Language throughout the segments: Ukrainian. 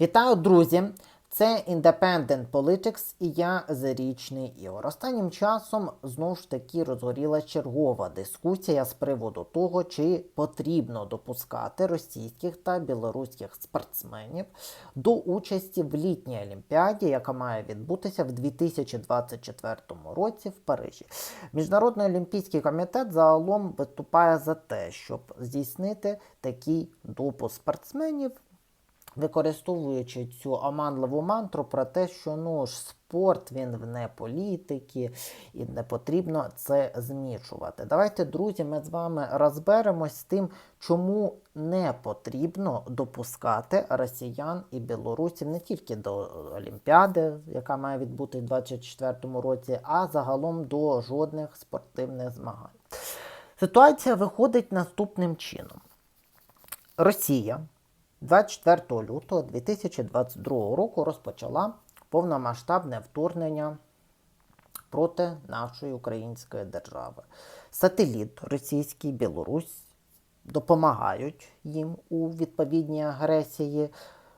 Вітаю, друзі! Це Independent Politics і я Зарічний Ігор. Останнім часом знову ж таки розгоріла чергова дискусія з приводу того, чи потрібно допускати російських та білоруських спортсменів до участі в літній олімпіаді, яка має відбутися в 2024 році в Парижі. Міжнародний олімпійський комітет загалом виступає за те, щоб здійснити такий допуск спортсменів використовуючи цю оманливу мантру про те, що ну ж спорт він вне політики і не потрібно це змішувати. Давайте, друзі, ми з вами розберемось з тим, чому не потрібно допускати росіян і білорусів не тільки до Олімпіади, яка має відбути в 2024 році, а загалом до жодних спортивних змагань. Ситуація виходить наступним чином. Росія 24 лютого 2022 року розпочала повномасштабне вторгнення проти нашої української держави. Сателіт російський Білорусь допомагають їм у відповідній агресії,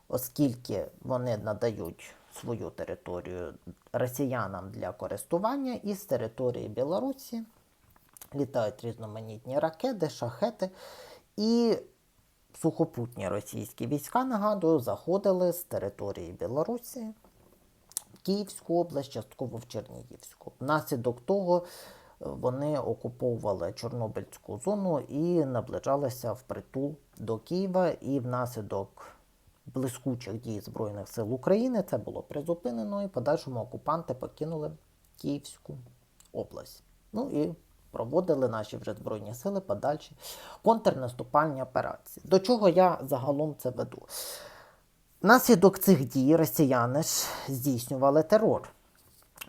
оскільки вони надають свою територію росіянам для користування і з території Білорусі літають різноманітні ракети, шахети і сухопутні російські війська, нагадую, заходили з території Білорусі в Київську область, частково в Чернігівську. Внаслідок того е, вони окуповували Чорнобильську зону і наближалися впритул до Києва. І внаслідок блискучих дій Збройних сил України це було призупинено, і подальшому окупанти покинули Київську область. Ну і проводили наші вже Збройні сили подальші контрнаступальні операції. До чого я загалом це веду? Внаслідок цих дій росіяни ж здійснювали терор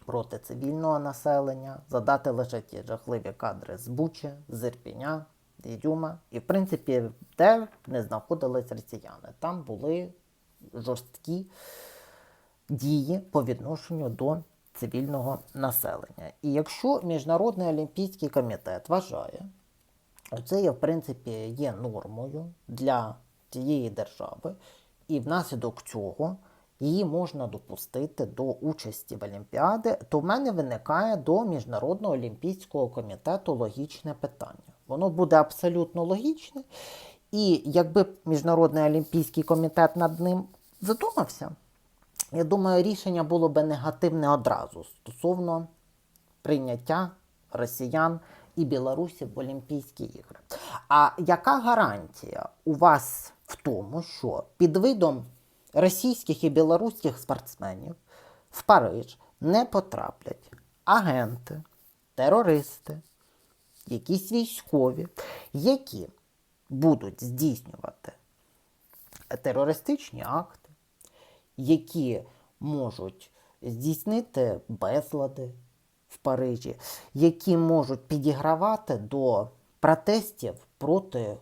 проти цивільного населення, задати лише ті жахливі кадри з Бучі, з Ірпіня, Ізюма. І, в принципі, де не знаходились росіяни. Там були жорсткі дії по відношенню до цивільного населення. І якщо Міжнародний олімпійський комітет вважає, це є, в принципі, є нормою для тієї держави, і внаслідок цього її можна допустити до участі в Олімпіаді, то в мене виникає до Міжнародного олімпійського комітету логічне питання. Воно буде абсолютно логічне, і якби Міжнародний олімпійський комітет над ним задумався, я думаю, рішення було би негативне одразу стосовно прийняття росіян і білорусів в Олімпійські ігри. А яка гарантія у вас в тому, що під видом російських і білоруських спортсменів в Париж не потраплять агенти, терористи, якісь військові, які будуть здійснювати терористичні акти? Які можуть здійснити безлади в Парижі, які можуть підігравати до протестів проти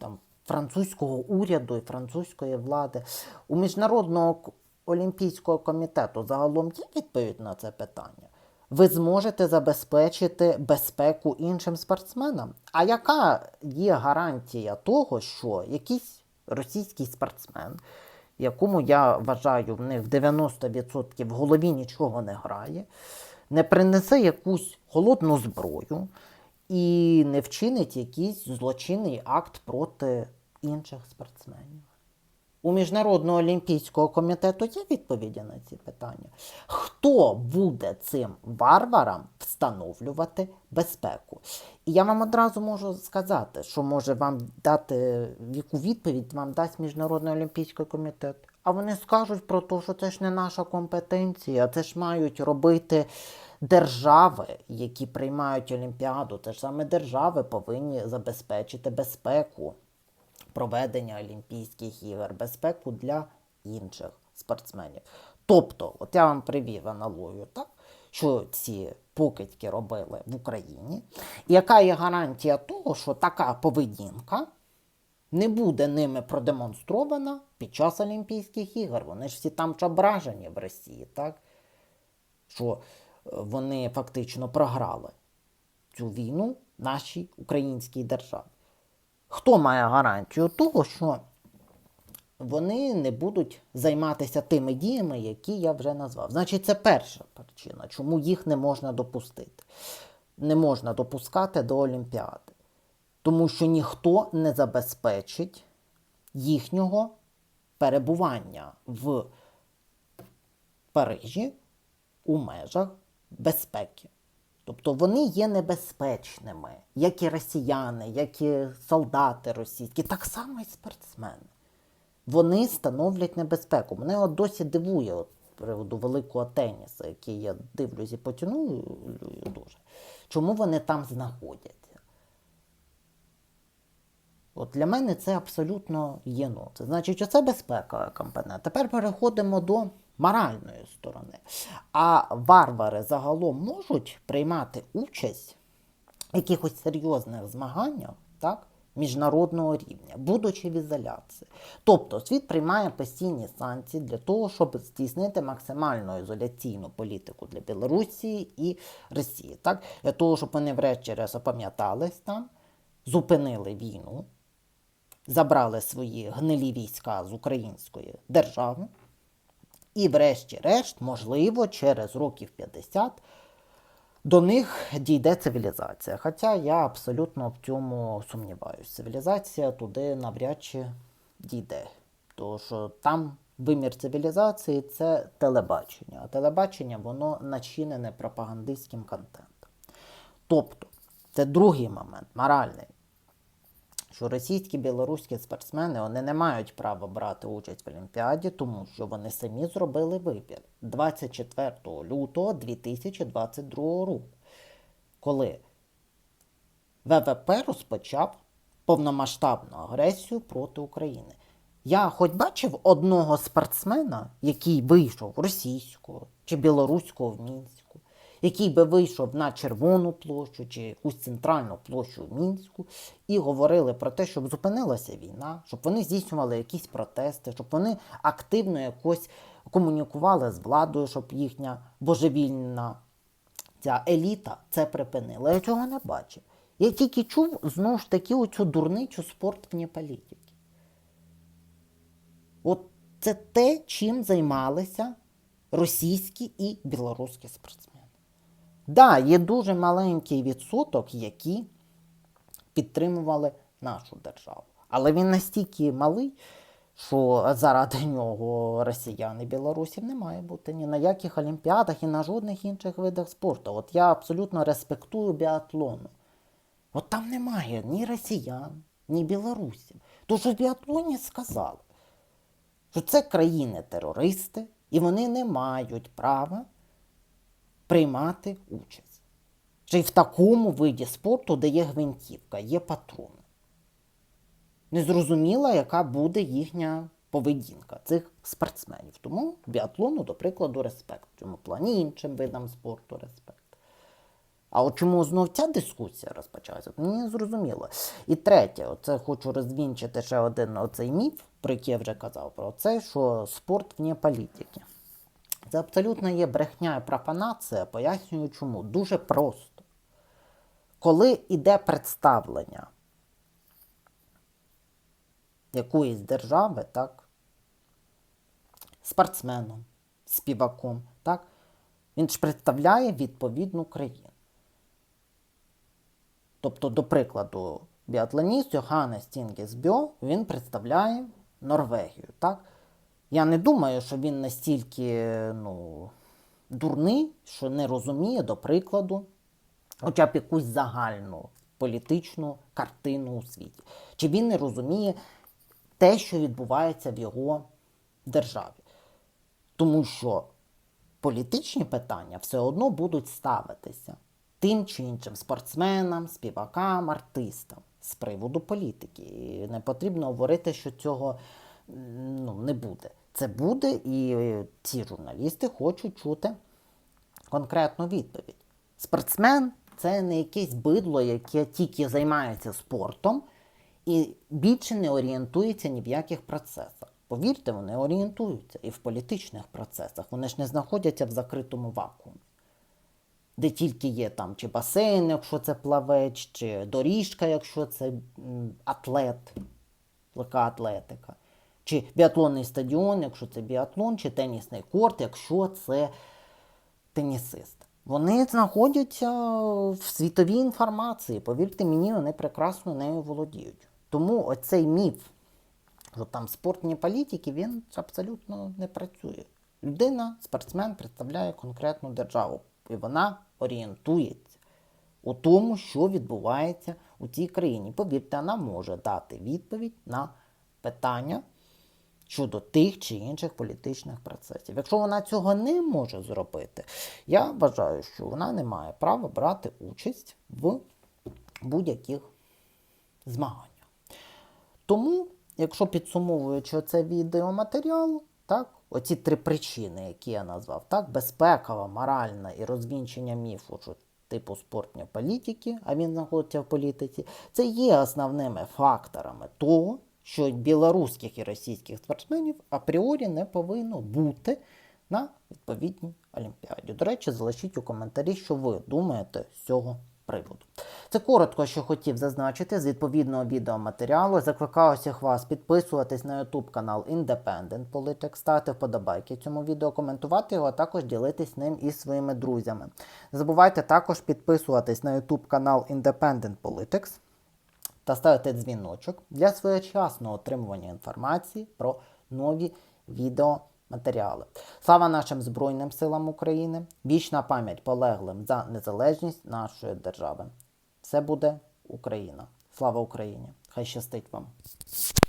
там, французького уряду і французької влади. У Міжнародного олімпійського комітету загалом є відповідь на це питання. Ви зможете забезпечити безпеку іншим спортсменам. А яка є гарантія того, що якийсь російський спортсмен якому я вважаю, в них в 90% в голові нічого не грає, не принесе якусь холодну зброю і не вчинить якийсь злочинний акт проти інших спортсменів. У Міжнародного олімпійського комітету є відповіді на ці питання. Хто буде цим варварам встановлювати безпеку? І я вам одразу можу сказати, що може вам дати яку відповідь вам дасть Міжнародний олімпійський комітет. А вони скажуть про те, що це ж не наша компетенція, це ж мають робити держави, які приймають Олімпіаду. Те ж саме держави повинні забезпечити безпеку проведення Олімпійських ігор, безпеку для інших спортсменів. Тобто, от я вам привів аналогію, так? що ці покидьки робили в Україні, і яка є гарантія того, що така поведінка не буде ними продемонстрована під час Олімпійських ігор. Вони ж всі там ображені в Росії, так? що е, вони фактично програли цю війну нашій українській державі. Хто має гарантію того, що вони не будуть займатися тими діями, які я вже назвав. Значить, це перша причина, чому їх не можна допустити. Не можна допускати до Олімпіади. Тому що ніхто не забезпечить їхнього перебування в Парижі у межах безпеки. Тобто вони є небезпечними, як і росіяни, як і солдати російські, так само і спортсмени. Вони становлять небезпеку. Мене от досі дивує от, приводу великого тенісу, який я дивлюсь і потяную дуже. Чому вони там знаходяться? От для мене це абсолютно є ну. Це значить, що це безпекова компонент. Тепер переходимо до моральної сторони. А варвари загалом можуть приймати участь в якихось серйозних змаганнях, так? Міжнародного рівня, будучи в ізоляції. Тобто світ приймає постійні санкції для того, щоб здійснити максимальну ізоляційну політику для Білорусі і Росії, так? Для того, щоб вони врешті-решт опам'ятались там, зупинили війну, забрали свої гнилі війська з української держави. І, врешті-решт, можливо, через років 50 до них дійде цивілізація. Хоча я абсолютно в цьому сумніваюся. Цивілізація туди навряд чи дійде. Тому що там вимір цивілізації це телебачення. А телебачення воно начинене пропагандистським контентом. Тобто, це другий момент, моральний що російські білоруські спортсмени вони не мають права брати участь в Олімпіаді, тому що вони самі зробили вибір 24 лютого 2022 року, коли ВВП розпочав повномасштабну агресію проти України. Я хоч бачив одного спортсмена, який вийшов російського чи білоруського в Мінську, який би вийшов на Червону площу чи якусь центральну площу в Мінську і говорили про те, щоб зупинилася війна, щоб вони здійснювали якісь протести, щоб вони активно якось комунікували з владою, щоб їхня божевільна ця еліта це припинила. Я цього не бачив. Я тільки чув знову ж таки оцю дурничу спорт вне політики. От це те, чим займалися російські і білоруські спортсмени. Да, є дуже маленький відсоток, які підтримували нашу державу. Але він настільки малий, що заради нього росіян і білорусів не має бути ні на яких олімпіадах і на жодних інших видах спорту. От я абсолютно респектую біатлону. От там немає ні росіян, ні білорусів. Тож в біатлоні сказали, що це країни-терористи, і вони не мають права приймати участь. Чи в такому виді спорту, де є гвинтівка, є патрони. Незрозуміла, яка буде їхня поведінка цих спортсменів. Тому біатлону, до прикладу, респект. В цьому плані іншим видам спорту респект. А от чому знов ця дискусія розпочалася, мені не зрозуміло. І третє, оце хочу розвінчити ще один оцей міф, про який я вже казав, про це, що спорт вне політики. Це абсолютно є брехня і профанація, пояснюю чому. Дуже просто. Коли йде представлення якоїсь держави, так, спортсменом, співаком, так, він ж представляє відповідну країну. Тобто, до прикладу, біатлоніст Йоханнес Тінгесбьо, він представляє Норвегію. так? Я не думаю, що він настільки ну, дурний, що не розуміє, до прикладу, хоча б якусь загальну політичну картину у світі. Чи він не розуміє те, що відбувається в його державі. Тому що політичні питання все одно будуть ставитися тим чи іншим спортсменам, співакам, артистам з приводу політики. І не потрібно говорити, що цього ну, не буде. Це буде, і ці журналісти хочуть чути конкретну відповідь. Спортсмен це не якесь бидло, яке тільки займається спортом і більше не орієнтується ні в яких процесах. Повірте, вони орієнтуються і в політичних процесах. Вони ж не знаходяться в закритому вакуумі, де тільки є там чи басейн, якщо це плавець, чи доріжка, якщо це атлет, легка атлетика. Чи біатлонний стадіон, якщо це біатлон, чи тенісний корт, якщо це тенісист. Вони знаходяться в світовій інформації. Повірте мені, вони прекрасно нею володіють. Тому оцей міф, що там спортні політики, він абсолютно не працює. Людина, спортсмен, представляє конкретну державу, і вона орієнтується у тому, що відбувається у цій країні. Повірте, вона може дати відповідь на питання щодо тих чи інших політичних процесів. Якщо вона цього не може зробити, я вважаю, що вона не має права брати участь в будь-яких змаганнях. Тому, якщо підсумовуючи цей відеоматеріал, так, оці три причини, які я назвав, так, безпекова, моральна і розвінчення міфу, що типу спортні політики, а він знаходиться в політиці, це є основними факторами того, що білоруських і російських спортсменів апріорі не повинно бути на відповідній олімпіаді. До речі, залишіть у коментарі, що ви думаєте з цього приводу. Це коротко, що хотів зазначити з відповідного відеоматеріалу. Закликаю всіх вас підписуватись на YouTube канал Independent Politics, ставити вподобайки цьому відео, коментувати його, а також ділитись ним із своїми друзями. Не забувайте також підписуватись на YouTube канал Independent Politics та ставити дзвіночок для своєчасного отримування інформації про нові відеоматеріали. Слава нашим Збройним силам України! Вічна пам'ять полеглим за незалежність нашої держави. Все буде Україна. Слава Україні! Хай щастить вам!